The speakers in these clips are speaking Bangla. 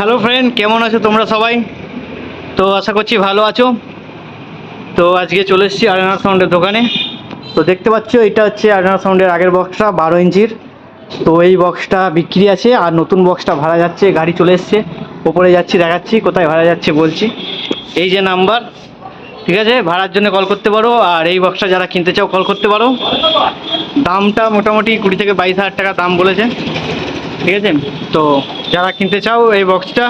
হ্যালো ফ্রেন্ড, কেমন আছো তোমরা সবাই? তো আশা করছি ভালো আছো। তো আজকে চলে এসেছি আরেনা সাউন্ডের দোকানে। তো দেখতে পাচ্ছ, এটা হচ্ছে আরেনা সাউন্ডের আগের বক্সটা বারো ইঞ্চির। তো এই বক্সটা বিক্রি আছে আর নতুন বক্সটা ভাড়া যাচ্ছে, গাড়ি চলে এসছে। ওপরে যাচ্ছি, দেখাচ্ছি, কোথায় ভাড়া যাচ্ছে বলছি। এই যে নাম্বার ঠিক আছে? ভাড়ার জন্য কল করতে পারো আর এই বক্সটা যারা কিনতে চাও কল করতে পারো। দামটা মোটামুটি কুড়ি থেকে বাইশ হাজার টাকা দাম বলেছে। ঠিক আছে? তো যারা কিনতে চাও এই বক্সটা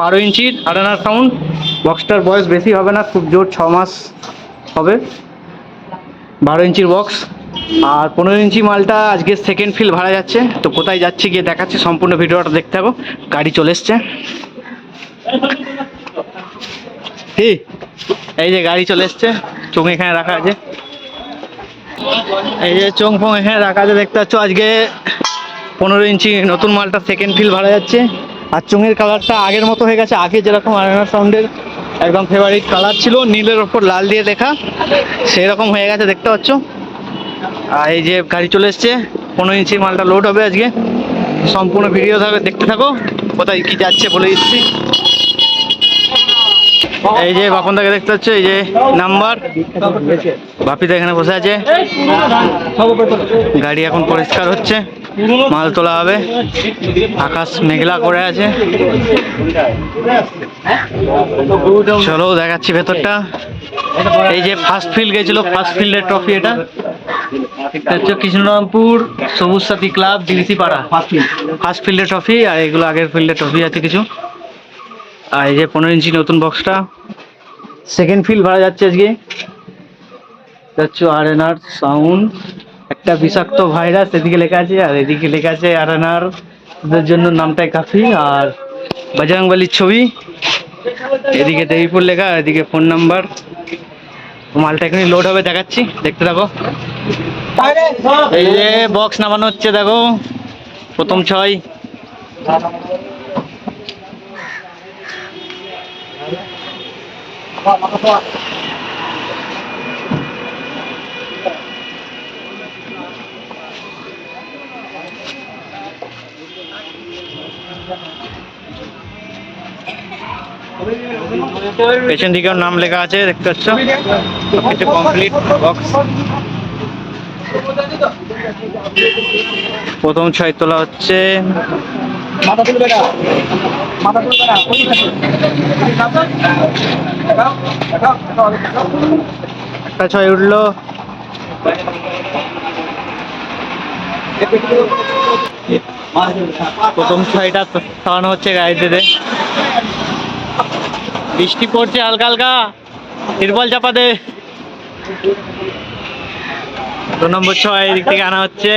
বারো ইঞ্চির আটানার সাউন্ড বক্সটার বয়স বেশি হবে না, খুব জোর ছ মাস হবে। বারো ইঞ্চির বক্স আর পনেরো ইঞ্চি মালটা আজকে সেকেন্ড ফিল ভাড়া যাচ্ছে। তো কোথায় যাচ্ছে গিয়ে দেখাচ্ছি, সম্পূর্ণ ভিডিওটা দেখতে থাকো, গাড়ি চলে এসছে। এই যে গাড়ি চলে এসছে চোখ এখানে রাখা আছে। এই যে চোখ ফোং এখানে রাখা আছে, দেখতে পাচ্ছ আজকে পনেরো ইঞ্চি নতুন মালটা সেকেন্ড ফিল ভাড়া যাচ্ছে। আর চোঙের কালারটা আগের মতো হয়ে গেছে, আগে যেরকম আয়না সাউন্ডের একদম ফেভারিট কালার ছিল, নীলের ওপর লাল দিয়ে দেখা সেই রকম হয়ে গেছে, দেখতে পাচ্ছ। আর এই যে গাড়ি চলে এসছে, পনেরো ইঞ্চি মালটা লোড হবে আজকে। সম্পূর্ণ ভিডিও থাকবে দেখতে থাকো, কোথায় কি যাচ্ছে বলে দিচ্ছি। এই যে বাপনদাকে দেখতে পাচ্ছ, এই যে নাম্বার বাপিদা এখানে বসে আছে। গাড়ি এখন পরিষ্কার হচ্ছে। মাল তোলা হবে। আকাশ মেঘলা করে আছে। চলো দেখাচ্ছি ভেতরটা। এই যে ফার্স্ট ফিল্ড গেছিল ফার্স্ট ফিল্ডের ট্রফি এটা। কৃষ্ণরামপুর সবুজ সাথী ক্লাব ডিবিসি পাড়া। ফার্স্ট ফিল্ডের ট্রফি আর এগুলো আগের ফিল্ডের ট্রফি আছে কিছু। আর এই যে পনেরো ইঞ্চি নতুন বক্সটা সেকেন্ড ফিল্ড ভাড়া যাচ্ছে আজকে। আর এন আর সাউন্ড একটা বিষাক্ত ভাইরাস এদিকে লেখা আছে, আর এদিকে লেখা আছে আর এন আর ওদের জন্য নামটাই কাফি, আর বজরংবলির ছবি। এদিকে দেবীপুর লেখা এদিকে ফোন নাম্বার। মালটা এখানে লোড হবে, দেখাচ্ছি, দেখতে থাকো। এই যে বক্স নামানো হচ্ছে, দেখো, প্রথম ছয়। পেছন দিকেও নাম লেখা আছে, দেখতে পাচ্ছ? সবকিছু কমপ্লিট বক্স প্রথম ছয় তোলা হচ্ছে। একটা ছয় উঠল। প্রথম ছয়টা খাওয়ানো হচ্ছে গাড়িতে। বৃষ্টি পড়ছে হালকা হালকা। তিরপল চাপা দে। দু নম্বর ছয় এদিক থেকে আনা হচ্ছে।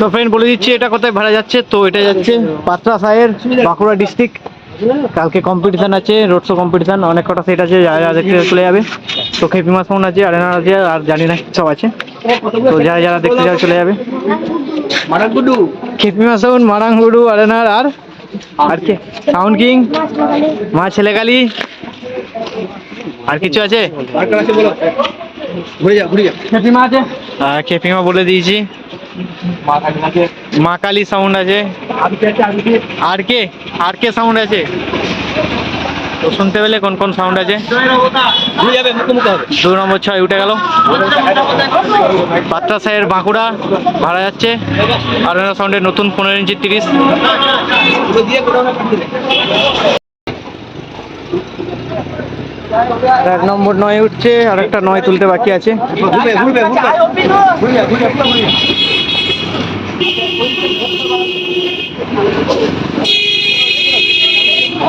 তো ফ্রেন্ড বলে দিচ্ছি এটা কোথায় ভাড়া যাচ্ছে? তো এটা যাচ্ছে পাত্রা সাহের বাঁকুড়া ডিস্ট্রিক্ট কালকে কম্পিটিশন আছে রোড শো কম্পিটিশন অনেক কটা সেট আছে যারা যারা দেখতে চলে যাবে। তো খেপিমা ফোন আছে আরেনার আছে আর জানি না সব আছে। তো যারা যারা দেখতে যাবে চলে যাবে। মারান গুডু খেপিমা সাউন্ড মারাঙ্গুডু আরেনার আর আর কে? সাউন্ড কিং মা ছেলেকালি। আর কিছু আছে? আর কার আছে বলো? ঘুরে যা ঘুরে যা। খেপিমা আছে। আর খেপিমা বলে দিয়েছি। মা কালী সাউন্ড আছে। আর কে আর কে সাউন্ড আছে। তো শুনতে পেলে কোন কোন সাউন্ড আছে? ঘুরে যাবে মুখে মুখে হবে দু নম্বর ছয় উঠে গেল। পাত্রা সাহের বাঁকুড়া ভাড়া যাচ্ছে। আর সাউন্ডের নতুন পনেরো ইঞ্চি তিরিশ। পুরো দিয়ে কোথাও না কাটতে এক নম্বর নয় উঠছে আর একটা নয় তুলতে বাকি আছে ঘুরবে ঘুরবে ঘুরবে ঘুরে যা ঘুরে যা পুরো ঘুরে যা যে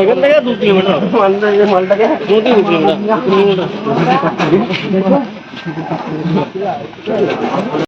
এখান থেকে দু কিলোমিটার মালটাকে দু কিলোমিটার।